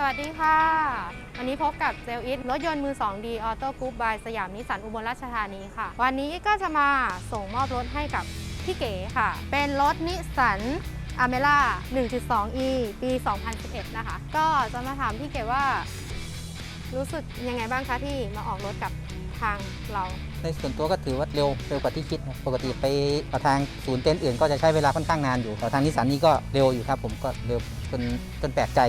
สวัสดีค่ะ วันนี้พบกับเซลอิทรถยนต์มือ 2 ดีออโต้กรุ๊ปบายสยามนิสสันอุบลราชธานีค่ะ วันนี้ก็จะมาส่งมอบรถให้กับพี่เก๋ค่ะ เป็นรถนิสสันอเมล่า 1.2e ปี 2011 นะคะ ก็จะมาถามพี่เก๋ว่า รู้สึกยังไงบ้างคะที่มาออกรถกับทางเรา ในส่วนตัวก็ถือว่าเร็วเร็วกว่าที่คิดนะปกติไปทางศูนย์เต้นท์อื่นก็จะใช้เวลาค่อนข้างนานอยู่แต่ทางนิสสันนี่ก็เร็วอยู่ครับผมก็เร็วจนจนแปลกใจ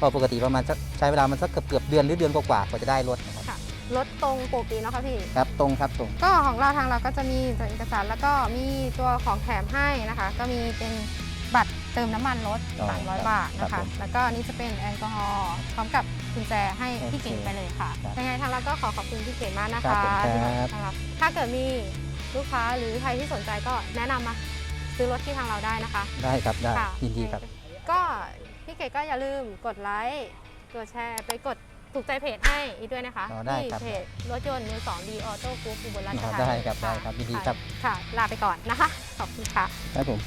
ค่ะเพราะปกติประมาณสักใช้เวลามันสักเกือบเกือบเดือนหรือเดือนกว่าๆกว่าจะได้รถนะครับค่ะรถตรงปกติเนาะคะพี่ ครับตรงครับตรงก็ของเราทางเราก็จะมีตัวเอกสารแล้วก็มีตัวของแถมให้นะคะ ก็มีเป็นบัตรเติมน้ำมันรถอ๋อ300 บาทนะครัคะบผมแล้วก็นี่จะเป็นแอลกอฮอล์พร้อมกับกุญแจให้พี่เก๋ไปเลยค่ะครับยังไงทางเราก็ขอขอบคุณพี่เก๋มากนะครัคะบผมครับที่มาต้อนรับถ้าเกิดมีลูกค้าหรือใครที่สนใจก็แนะนำมาซื้อรถที่ทางเราได้นะคะ ได้ครับได้ค่ะยินดีครับ ก็พี่ เก๋ก็อย่าลืมกดไลค์กดแชร์ไปกดถูกใจเพจให้อีกด้วยนะคะอ๋อได้ที่ครับ เพจรถยนต์มือสองดีออโต้กรุ๊ปอุบลราชอ๋อธานีได้ครับได้ะครับยินดีะครับ ค่ะ ลาไปก่อนนะคะ ขอบคุณค่ะ ครับผม